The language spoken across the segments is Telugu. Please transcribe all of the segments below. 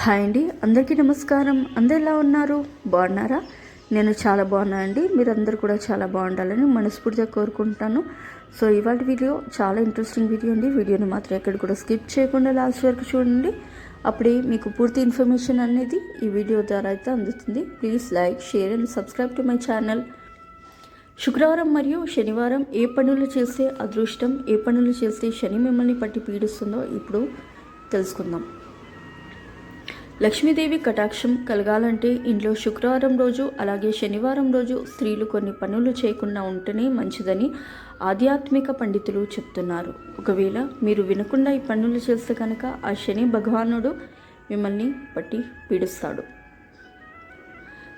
హాయ్ అండి అందరికీ నమస్కారం. అందరు ఎలా ఉన్నారు? బాగున్నారా? నేను చాలా బాగున్నాను అండి. మీరందరూ కూడా చాలా బాగుండాలని మనస్ఫూర్తిగా కోరుకుంటాను. సో ఇవాళ వీడియో చాలా ఇంట్రెస్టింగ్ వీడియో అండి. వీడియోని మాత్రం ఎక్కడ కూడా స్కిప్ చేయకుండా లాస్ట్ వరకు చూడండి. అప్పుడే మీకు పూర్తి ఇన్ఫర్మేషన్ అనేది ఈ వీడియో ద్వారా అయితే అందుతుంది. Please like share and subscribe to my channel శుక్రవారం మరియు శనివారం ఏ పనులు చేస్తే అదృష్టం ఏ పనులు చేస్తే శని మిమ్మల్ని పట్టి పీడిస్తుందో ఇప్పుడు తెలుసుకుందాం. లక్ష్మీదేవి కటాక్షం కలగాలంటే ఇంట్లో శుక్రవారం రోజు అలాగే శనివారం రోజు స్త్రీలు కొన్ని పనులు చేయకుండా ఉంటేనే మంచిదని ఆధ్యాత్మిక పండితులు చెప్తున్నారు. ఒకవేళ మీరు వినకుండా ఈ పనులు చేస్తే కనుక ఆ శని భగవానుడు మిమ్మల్ని పట్టి పీడిస్తాడు.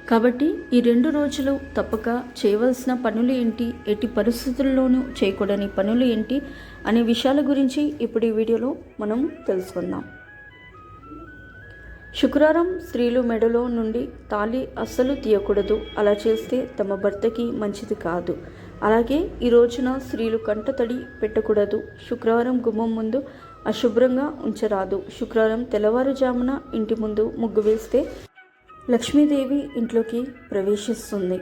కాబట్టి ఈ రెండు రోజులు తప్పక చేయవలసిన పనులు ఏంటి? ఎట్టి పరిస్థితుల్లోనూ చేయకూడని పనులు ఏంటి? అనే విషయాల గురించి ఇప్పుడు ఈ వీడియోలో మనం తెలుసుకుందాం. శుక్రవారం స్త్రీలు మెడలో నుండి తాళి అస్సలు తీయకూడదు. అలా చేస్తే తమ భర్తకి మంచిది కాదు. అలాగే ఈ రోజున స్త్రీలు కంటతడి పెట్టకూడదు. శుక్రవారం గుమ్మం ముందు అశుభ్రంగా ఉంచరాదు. శుక్రవారం తెల్లవారుజామున ఇంటి ముందు ముగ్గు వేస్తే లక్ష్మీదేవి ఇంట్లోకి ప్రవేశిస్తుంది.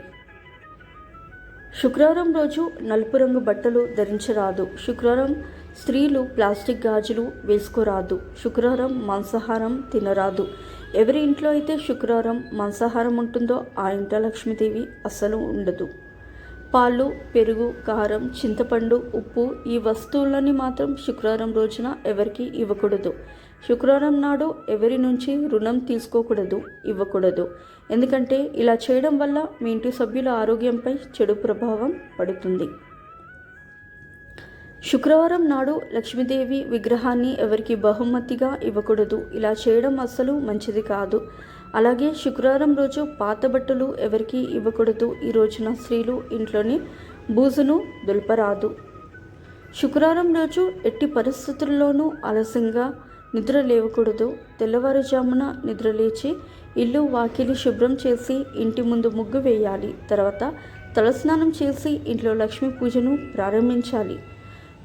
శుక్రవారం రోజు నలుపు రంగు బట్టలు ధరించరాదు. శుక్రవారం స్త్రీలు ప్లాస్టిక్ గాజులు వేసుకోరాదు శుక్రవారం మాంసాహారం తినరాదు. ఎవరి ఇంట్లో అయితే శుక్రవారం మాంసాహారం ఉంటుందో ఆ ఇంట లక్ష్మీదేవి అస్సలు ఉండదు. పాలు పెరుగు కారం చింతపండు ఉప్పు ఈ వస్తువులని మాత్రం శుక్రవారం రోజున ఎవరికి ఇవ్వకూడదు. శుక్రవారం నాడు ఎవరి నుంచి రుణం తీసుకోకూడదు ఇవ్వకూడదు. ఎందుకంటే ఇలా చేయడం వల్ల మీ ఇంటి సభ్యుల ఆరోగ్యంపై చెడు ప్రభావం పడుతుంది. శుక్రవారం నాడు లక్ష్మీదేవి విగ్రహాన్ని ఎవరికి బహుమతిగా ఇవ్వకూడదు. ఇలా చేయడం అస్సలు మంచిది కాదు. అలాగే శుక్రవారం రోజు పాత బట్టలు ఎవరికి ఇవ్వకూడదు. ఈ రోజున స్త్రీలు ఇంట్లోని బూజును దులపరాదు. శుక్రవారం రోజు ఎట్టి పరిస్థితుల్లోనూ ఆలస్యంగా నిద్ర లేవకూడదు. తెల్లవారుజామున నిద్ర లేచి ఇల్లు వాకిలి శుభ్రం చేసి ఇంటి ముందు ముగ్గు వేయాలి. తర్వాత తలస్నానం చేసి ఇంట్లో లక్ష్మీ పూజను ప్రారంభించాలి.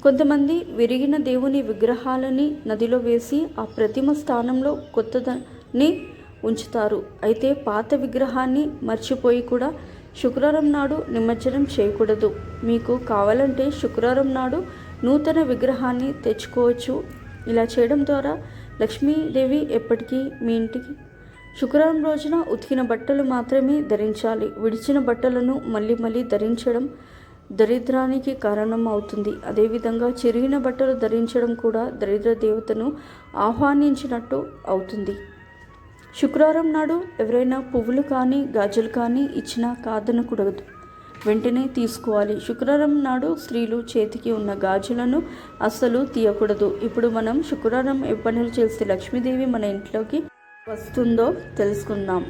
కొంతమంది విరిగిన దేవుని విగ్రహాలని నదిలో వేసి ఆ ప్రతిమ స్థానంలో కొత్తదని ఉంచుతారు. అయితే పాత విగ్రహాన్ని మర్చిపోయి కూడా శుక్రవారం నాడు నిమజ్జనం చేయకూడదు. మీకు కావాలంటే శుక్రవారం నాడు నూతన విగ్రహాన్ని తెచ్చుకోవచ్చు. ఇలా చేయడం ద్వారా లక్ష్మీదేవి ఎప్పటికీ మీ ఇంటికి శుక్రవారం రోజున ఉతికిన బట్టలు మాత్రమే ధరించాలి. విడిచిన బట్టలను మళ్ళీ మళ్ళీ ధరించడం దరిద్రానికి కారణం అవుతుంది అదేవిధంగా చిరిగిన బట్టలు ధరించడం కూడా దరిద్ర దేవతను ఆహ్వానించినట్టు అవుతుంది. శుక్రవారం నాడు ఎవరైనా పువ్వులు కానీ గాజులు కానీ ఇచ్చినా కాదనకూడదు. వెంటనే తీసుకోవాలి. శుక్రవారం నాడు స్త్రీలు చేతికి ఉన్న గాజులను అస్సలు తీయకూడదు. ఇప్పుడు మనం శుక్రవారం ఏ పనులు చేస్తే లక్ష్మీదేవి మన ఇంట్లోకి వస్తుందో తెలుసుకుందాం.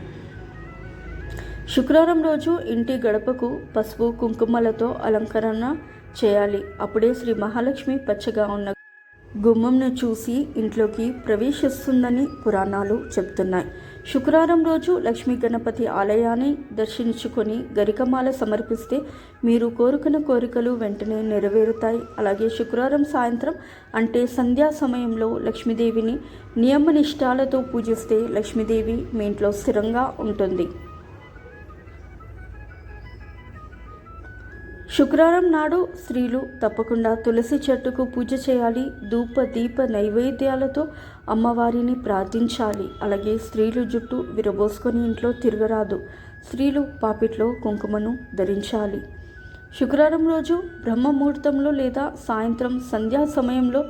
శుక్రవారం రోజు ఇంటి గడపకు పసుపు కుంకుమలతో అలంకరణ చేయాలి. అప్పుడే శ్రీ మహాలక్ష్మి పచ్చగా ఉన్న గుమ్మంను చూసి ఇంట్లోకి ప్రవేశిస్తుందని పురాణాలు చెప్తున్నాయి శుక్రవారం రోజు లక్ష్మీ గణపతి ఆలయాన్ని దర్శించుకొని గరికమాల సమర్పిస్తే మీరు కోరుకున్న కోరికలు వెంటనే నెరవేరుతాయి. అలాగే శుక్రవారం సాయంత్రం అంటే సంధ్యా సమయంలో లక్ష్మీదేవిని నియమనిష్టాలతో పూజిస్తే లక్ష్మీదేవి మీ ఇంట్లో స్థిరంగా ఉంటుంది. శుక్రవారం నాడు స్త్రీలు తప్పకుండా తులసి చెట్టుకు పూజ చేయాలి. ధూప దీప నైవేద్యాలతో అమ్మవారిని ప్రార్థించాలి. అలాగే స్త్రీలు జుట్టు విరబోసుకొని ఇంట్లో తిరగరాదు. స్త్రీలు పాపిట్లో కుంకుమను ధరించాలి. శుక్రవారం రోజు బ్రహ్మ ముహూర్తంలో లేదా సాయంత్రం సంధ్యా సమయంలో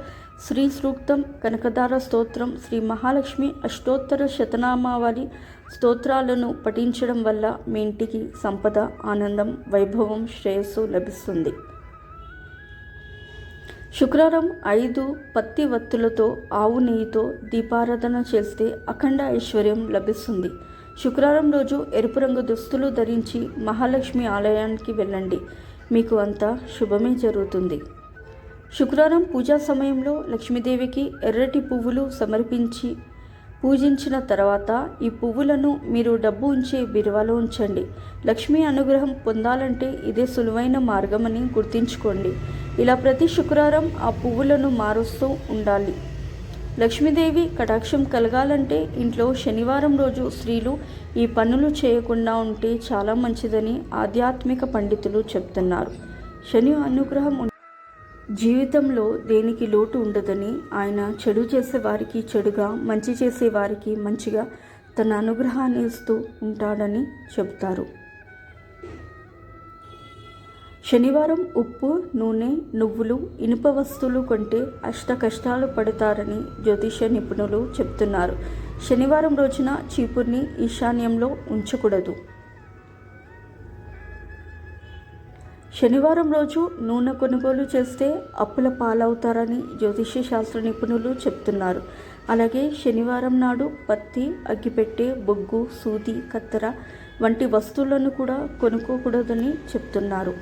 శ్రీ సూక్తం కనకదార స్తోత్రం శ్రీ మహాలక్ష్మి అష్టోత్తర శతనామావళి స్తోత్రాలను పఠించడం వల్ల మీ ఇంటికి సంపద ఆనందం వైభవం శ్రేయస్సు లభిస్తుంది. శుక్రవారం ఐదు పత్తి వత్తులతో ఆవు నెయ్యితో దీపారాధన చేస్తే అఖండ ఐశ్వర్యం లభిస్తుంది. శుక్రవారం రోజు ఎరుపు రంగు దుస్తులు ధరించి మహాలక్ష్మి ఆలయానికి వెళ్ళండి. మీకు అంతా శుభమే జరుగుతుంది. శుక్రవారం పూజా సమయంలో లక్ష్మీదేవికి ఎర్రటి పువ్వులు సమర్పించి పూజించిన తర్వాత ఈ పువ్వులను మీరు డబ్బు ఉంచే బిరువాలో ఉంచండి. లక్ష్మీ అనుగ్రహం పొందాలంటే ఇదే సులువైన మార్గమని గుర్తుంచుకోండి. ఇలా ప్రతి శుక్రవారం ఆ పువ్వులను మారుస్తూ ఉండాలి. లక్ష్మీదేవి కటాక్షం కలగాలంటే ఇంట్లో శనివారం రోజు స్త్రీలు ఈ పనులు చేయకుండా ఉంటే చాలా మంచిదని ఆధ్యాత్మిక పండితులు చెప్తున్నారు. శని అనుగ్రహం ఉం- జీవితంలో దేనికి లోటు ఉండదని ఆయన చెడు చేసే వారికి చెడుగా మంచి చేసే వారికి మంచిగా తన అనుగ్రహాన్ని ఇస్తూ ఉంటాడని చెబుతారు. శనివారం ఉప్పు నూనె నువ్వులు ఇనుప వస్తువులు కొంటే అష్ట కష్టాలు పడతారని జ్యోతిష నిపుణులు చెప్తున్నారు శనివారం రోజున చీపుర్ని ఈశాన్యంలో ఉంచకూడదు. శనివారం రోజు నూనె కొనుగోలు చేస్తే అప్పుల పాలవుతారని జ్యోతిష్య శాస్త్ర నిపుణులు చెప్తున్నారు. అలాగే శనివారం నాడు పత్తి అగ్గిపెట్టె బొగ్గు సూది కత్తెర వంటి వస్తువులను కూడా కొనుక్కోకూడదని చెప్తున్నారు.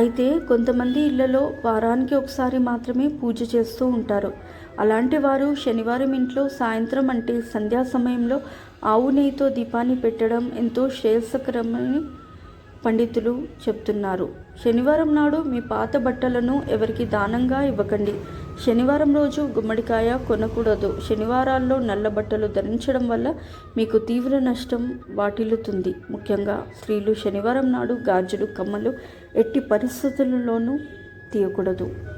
అయితే కొంతమంది ఇళ్ళలో వారానికి ఒకసారి మాత్రమే పూజ చేస్తూ ఉంటారు. అలాంటి వారు శనివారం ఇంట్లో సాయంత్రం అంటే సంధ్యా సమయంలో ఆవు నెయ్యితో దీపాన్ని పెట్టడం ఎంతో శ్రేయస్కరమని పండితులు చెప్తున్నారు. శనివారం నాడు మీ పాత బట్టలను ఎవరికి దానంగా ఇవ్వకండి. శనివారం రోజు గుమ్మడికాయ కొనకూడదు. శనివారాల్లో నల్ల బట్టలు ధరించడం వల్ల మీకు తీవ్ర నష్టం వాటిల్లుతుంది. ముఖ్యంగా స్త్రీలు శనివారం నాడు గాజులు కమ్మలు ఎట్టి పరిస్థితులలోనూ తీయకూడదు.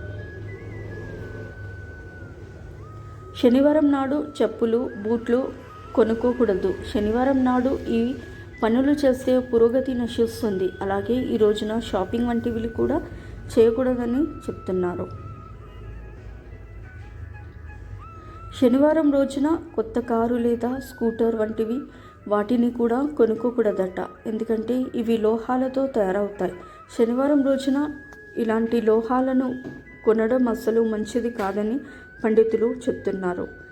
శనివారం నాడు చెప్పులు బూట్లు కొనుక్కోకూడదు. శనివారం నాడు ఈ పనులు చేస్తే పురోగతి నశిస్తుంది. అలాగే ఈ రోజున షాపింగ్ వంటివి కూడా చేయకూడదని చెప్తున్నారు. శనివారం రోజున కొత్త కారు లేదా స్కూటర్ వంటివి వాటిని కూడా కొనుక్కోకూడదట. ఎందుకంటే ఇవి లోహాలతో తయారవుతాయి. శనివారం రోజున ఇలాంటి లోహాలను కొనడం అస్సలు మంచిది కాదని పండితులు చెప్తున్నారు.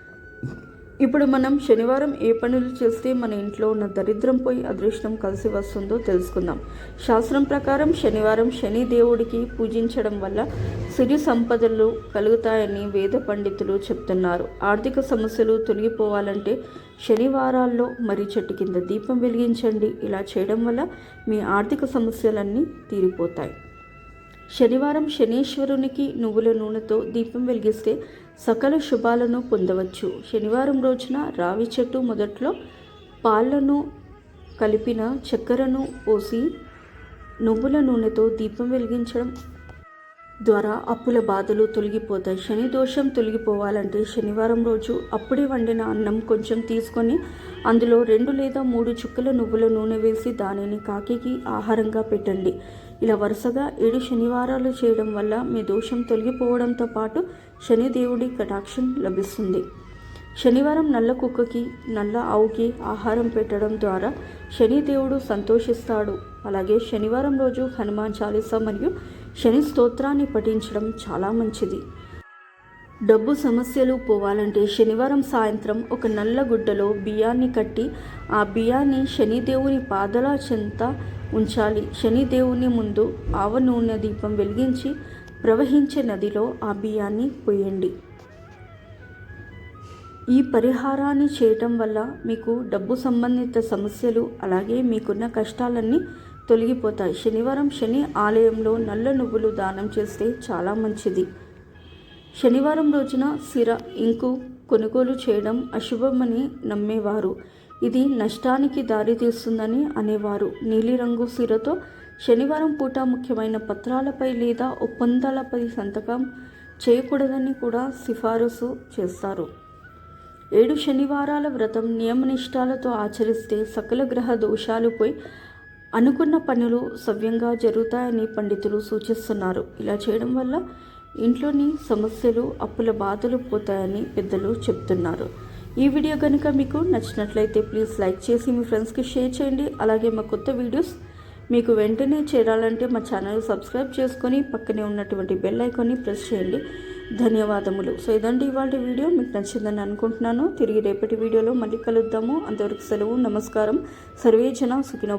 ఇప్పుడు మనం శనివారం ఏ పనులు చేస్తే మన ఇంట్లో ఉన్న దరిద్రం పోయి అదృష్టం కలిసి వస్తుందో తెలుసుకుందాం. శాస్త్రం ప్రకారం శనివారం శని దేవుడికి పూజించడం వల్ల సిరి సంపదలు కలుగుతాయని వేద పండితులు చెప్తున్నారు. ఆర్థిక సమస్యలు తొలగిపోవాలంటే శనివారాల్లో మర్రి చెట్టు కింద దీపం వెలిగించండి. ఇలా చేయడం వల్ల మీ ఆర్థిక సమస్యలన్నీ తీరిపోతాయి. శనివారం శనీశ్వరునికి నువ్వుల నూనెతో దీపం వెలిగిస్తే సకల శుభాలను పొందవచ్చు. శనివారం రోజున రావి చెట్టు మొదట్లో పాలను కలిపిన చక్కెరను పోసి నువ్వుల నూనెతో దీపం వెలిగించడం ద్వారా అప్పుల బాధలు తొలగిపోతాయి. శని దోషం తొలగిపోవాలంటే శనివారం రోజు అప్పుడే వండిన అన్నం కొంచెం తీసుకొని అందులో రెండు లేదా మూడు చుక్కల నువ్వుల నూనె వేసి దానిని కాకికి ఆహారంగా పెట్టండి. ఇలా వరుసగా ఏడు శనివారాలు చేయడం వల్ల మీ దోషం తొలగిపోవడంతో పాటు శనిదేవుడి కటాక్షం లభిస్తుంది. శనివారం నల్ల కుక్కకి నల్ల ఆవుకి ఆహారం పెట్టడం ద్వారా శనిదేవుడు సంతోషిస్తాడు. అలాగే శనివారం రోజు హనుమాన్ చాలీసా మరియు శని స్తోత్రాన్ని పఠించడం చాలా మంచిది. డబ్బు సమస్యలు పోవాలంటే శనివారం సాయంత్రం ఒక నల్ల గుడ్డలో బియ్యాన్ని కట్టి ఆ బియ్యాన్ని శనిదేవుని పాదల చెంత ఉంచాలి. శనిదేవుని ముందు ఆవ నూనె దీపం వెలిగించి ప్రవహించే నదిలో ఆ బియ్యాన్ని పోయండి. ఈ పరిహారాన్ని చేయటం వల్ల మీకు డబ్బు సంబంధిత సమస్యలు అలాగే మీకున్న కష్టాలన్నీ తొలగిపోతాయి. శనివారం శని ఆలయంలో నల్ల నువ్వులు దానం చేస్తే చాలా మంచిది. శనివారం రోజున సిర ఇంకు కొనుగోలు చేయడం అశుభమని నమ్మేవారు. ఇది నష్టానికి దారితీస్తుందని అనేవారు. నీలిరంగు సిరతో శనివారం పూట ముఖ్యమైన పత్రాలపై లేదా ఒప్పందాలపై సంతకం చేయకూడదని కూడా సిఫారసు చేస్తారు. ఏడు శనివారాల వ్రతం నియమనిష్టాలతో ఆచరిస్తే సకల గ్రహ దోషాలు పోయి అనుకున్న పనులు సవ్యంగా జరుగుతాయని పండితులు సూచిస్తున్నారు. ఇలా చేయడం వల్ల ఇంట్లోని సమస్యలు అప్పుల బాధలు పోతాయని పెద్దలు చెప్తున్నారు. ఈ వీడియో కనుక మీకు నచ్చినట్లయితే ప్లీజ్ లైక్ చేసి మీ ఫ్రెండ్స్కి షేర్ చేయండి. అలాగే మా కొత్త వీడియోస్ మీకు వెంటనే చేరాలంటే మా ఛానల్ సబ్స్క్రైబ్ చేసుకొని పక్కనే ఉన్నటువంటి బెల్ ఐకాన్ని ప్రెస్ చేయండి. ధన్యవాదములు. సో ఇదండి ఇవాళ వీడియో. మీకు నచ్చిందని అనుకుంటున్నాను. తిరిగి రేపటి వీడియోలో మళ్ళీ కలుద్దాము. అంతవరకు సెలవు నమస్కారం. సర్వేజన సుఖినో